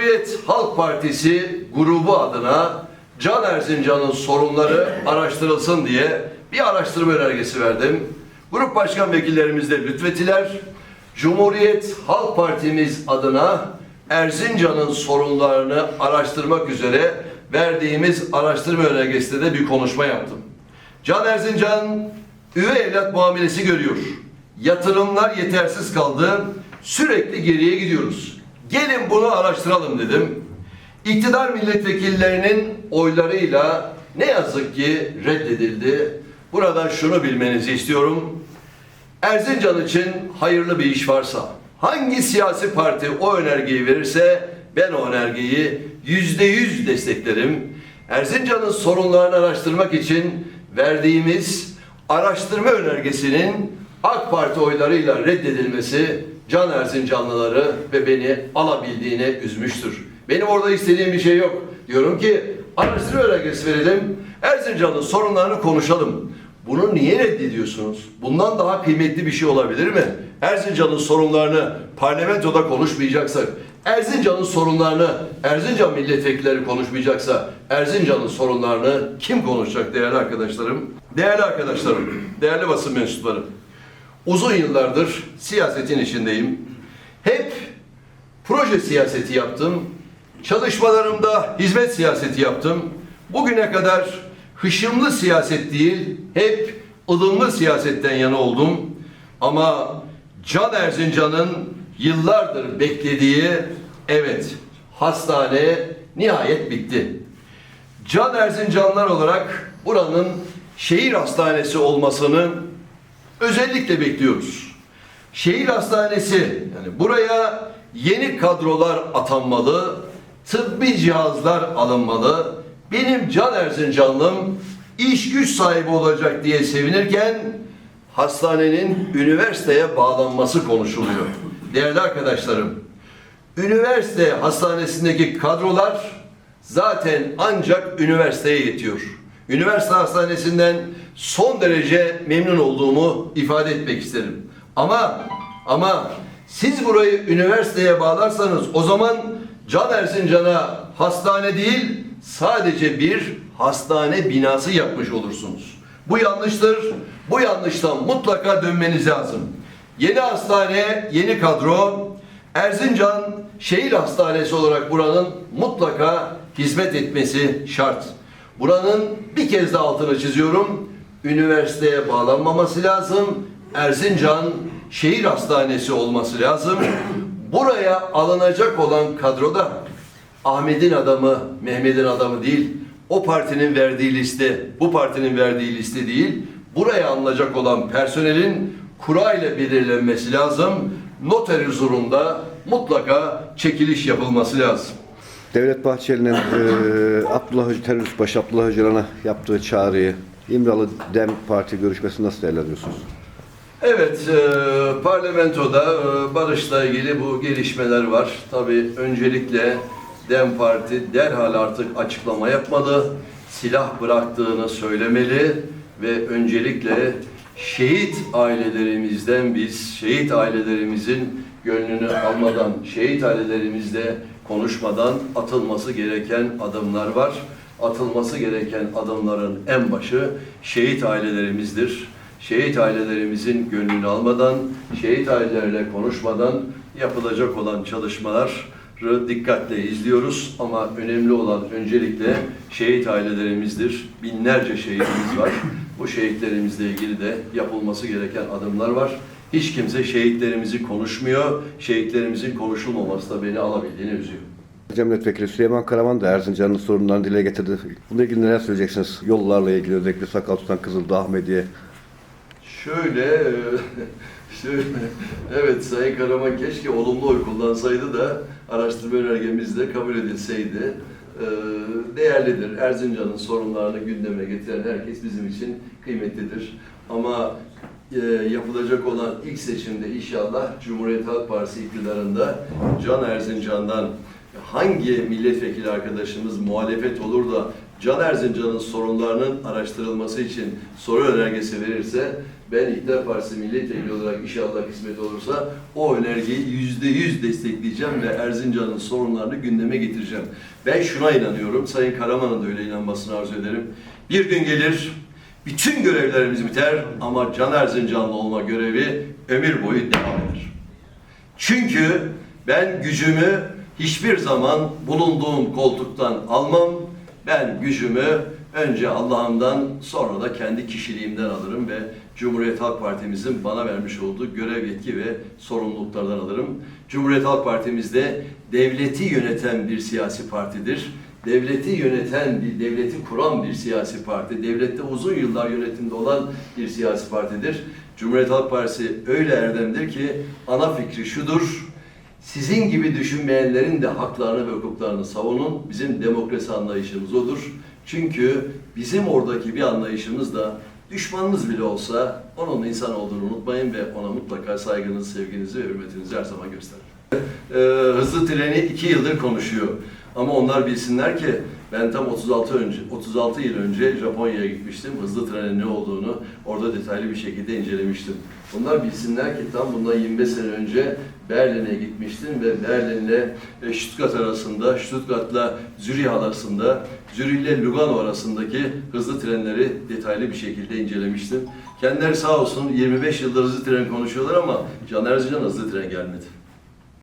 Cumhuriyet Halk Partisi grubu adına Can Erzincan'ın sorunları araştırılsın diye bir araştırma önergesi verdim. Grup başkan vekillerimiz de lütfettiler. Cumhuriyet Halk Partimiz adına Erzincan'ın sorunlarını araştırmak üzere verdiğimiz araştırma önergesinde de bir konuşma yaptım. Can Erzincan üvey evlat muamelesi görüyor. Yatırımlar yetersiz kaldı. Sürekli geriye gidiyoruz. Gelin bunu araştıralım dedim. İktidar milletvekillerinin oylarıyla ne yazık ki reddedildi. Buradan şunu bilmenizi istiyorum. Erzincan için hayırlı bir iş varsa, hangi siyasi parti o önergeyi verirse ben o önergeyi yüzde yüz desteklerim. Erzincan'ın sorunlarını araştırmak için verdiğimiz araştırma önergesinin AK Parti oylarıyla reddedilmesi Can Erzincanlıları ve beni alabildiğine üzmüştür. Benim orada istediğim bir şey yok. Diyorum ki araştırma önergesi verelim, Erzincan'ın sorunlarını konuşalım. Bunu niye reddediyorsunuz? Bundan daha kıymetli bir şey olabilir mi? Erzincan'ın sorunlarını parlamentoda konuşmayacaksak, Erzincan'ın sorunlarını Erzincan milletvekilleri konuşmayacaksa, Erzincan'ın sorunlarını kim konuşacak değerli arkadaşlarım? Değerli arkadaşlarım, değerli basın mensupları. Uzun yıllardır siyasetin içindeyim. Hep proje siyaseti yaptım. Çalışmalarımda hizmet siyaseti yaptım. Bugüne kadar hışımlı siyaset değil, hep ılımlı siyasetten yana oldum. Ama Can Erzincan'ın yıllardır beklediği, evet, hastane nihayet bitti. Can Erzincanlar olarak buranın şehir hastanesi olmasını özellikle bekliyoruz. Şehir hastanesi yani buraya yeni kadrolar atanmalı, tıbbi cihazlar alınmalı. Benim Can Erzincanlım iş güç sahibi olacak diye sevinirken hastanenin üniversiteye bağlanması konuşuluyor. Değerli arkadaşlarım, üniversite hastanesindeki kadrolar zaten ancak üniversiteye yetiyor. Üniversite hastanesinden son derece memnun olduğumu ifade etmek isterim. Ama ama siz burayı üniversiteye bağlarsanız o zaman Can Erzincan'a hastane değil sadece bir hastane binası yapmış olursunuz. Bu yanlıştır. Bu yanlıştan mutlaka dönmeniz lazım. Yeni hastane, yeni kadro, Erzincan Şehir Hastanesi olarak buranın mutlaka hizmet etmesi şart. Buranın bir kez de altını çiziyorum. Üniversiteye bağlanmaması lazım. Erzincan Şehir Hastanesi olması lazım. Buraya alınacak olan kadroda Ahmet'in adamı, Mehmet'in adamı değil, o partinin verdiği liste, bu partinin verdiği liste değil, buraya alınacak olan personelin kura ile belirlenmesi lazım. Noter huzurunda mutlaka çekiliş yapılması lazım. Devlet Bahçeli'nin e, Abdullah Hoca, terörist başı Abdullah Öcalan'a yaptığı çağrıyı İmralı Dem Parti görüşmesi nasıl değerlendiriyorsunuz? Evet, e, parlamentoda e, barışla ilgili bu gelişmeler var. Tabii öncelikle DEM Parti derhal artık açıklama yapmalı, silah bıraktığını söylemeli ve öncelikle şehit ailelerimizden biz, şehit ailelerimizin gönlünü almadan, şehit ailelerimizle konuşmadan atılması gereken adımlar var. Atılması gereken adımların en başı şehit ailelerimizdir şehit ailelerimizin gönlünü almadan, şehit ailelerle konuşmadan yapılacak olan çalışmaları dikkatle izliyoruz. Ama önemli olan öncelikle şehit ailelerimizdir. Binlerce şehitimiz var. Bu şehitlerimizle ilgili de yapılması gereken adımlar var. Hiç kimse şehitlerimizi konuşmuyor. Şehitlerimizin konuşulmaması da beni alabildiğini üzüyor. Erzincan Milletvekili Süleyman Karaman da Erzincan'ın sorunlarını dile getirdi. Bununla ilgili neler söyleyeceksiniz? Yollarla ilgili özellikle Sakal Tutan Kızıldağ Ahmediye. Şöyle, e, şöyle, evet Sayın Karaman keşke olumlu oy kullansaydı da araştırma önergemiz de kabul edilseydi. E, Değerlidir. Erzincan'ın sorunlarını gündeme getiren herkes bizim için kıymetlidir. Ama yapılacak olan ilk seçimde inşallah Cumhuriyet Halk Partisi iktidarında Can Erzincan'dan hangi milletvekili arkadaşımız muhalefet olur da Can Erzincan'ın sorunlarının araştırılması için soru önergesi verirse ben İktidar Partisi milletvekili olarak inşallah kısmet olursa o önergeyi yüzde yüz destekleyeceğim ve Erzincan'ın sorunlarını gündeme getireceğim. Ben şuna inanıyorum, Sayın Karaman'ın da öyle inanmasını arzu ederim. Bir gün gelir, bütün görevlerimiz biter ama Can Erzincanlı olma görevi ömür boyu devam eder. Çünkü ben gücümü hiçbir zaman bulunduğum koltuktan almam. Ben gücümü önce Allah'ımdan sonra da kendi kişiliğimden alırım ve Cumhuriyet Halk Partimizin bana vermiş olduğu görev yetki ve sorumluluklardan alırım. Cumhuriyet Halk Partimizde devleti yöneten bir siyasi partidir. Devleti yöneten, bir devleti kuran bir siyasi parti, devlette uzun yıllar yönetimde olan bir siyasi partidir. Cumhuriyet Halk Partisi öyle erdemdir ki ana fikri şudur, sizin gibi düşünmeyenlerin de haklarını ve hukuklarını savunun. Bizim demokrasi anlayışımız odur. Çünkü bizim oradaki bir anlayışımız da düşmanınız bile olsa onun insan olduğunu unutmayın ve ona mutlaka saygınızı, sevginizi ve hürmetinizi her zaman gösterin. Ee, hızlı treni iki yıldır konuşuyor. Ama onlar bilsinler ki ben tam 36 önce 36 yıl önce Japonya'ya gitmiştim. Hızlı trenin ne olduğunu orada detaylı bir şekilde incelemiştim. Onlar bilsinler ki tam bundan 25 sene önce Berlin'e gitmiştim ve Berlin'le e, Stuttgart arasında, Stuttgart'la Zürih arasında, Zürih ile Lugano arasındaki hızlı trenleri detaylı bir şekilde incelemiştim. Kendileri sağ olsun 25 yıldır hızlı tren konuşuyorlar ama Can Erzincan hızlı tren gelmedi.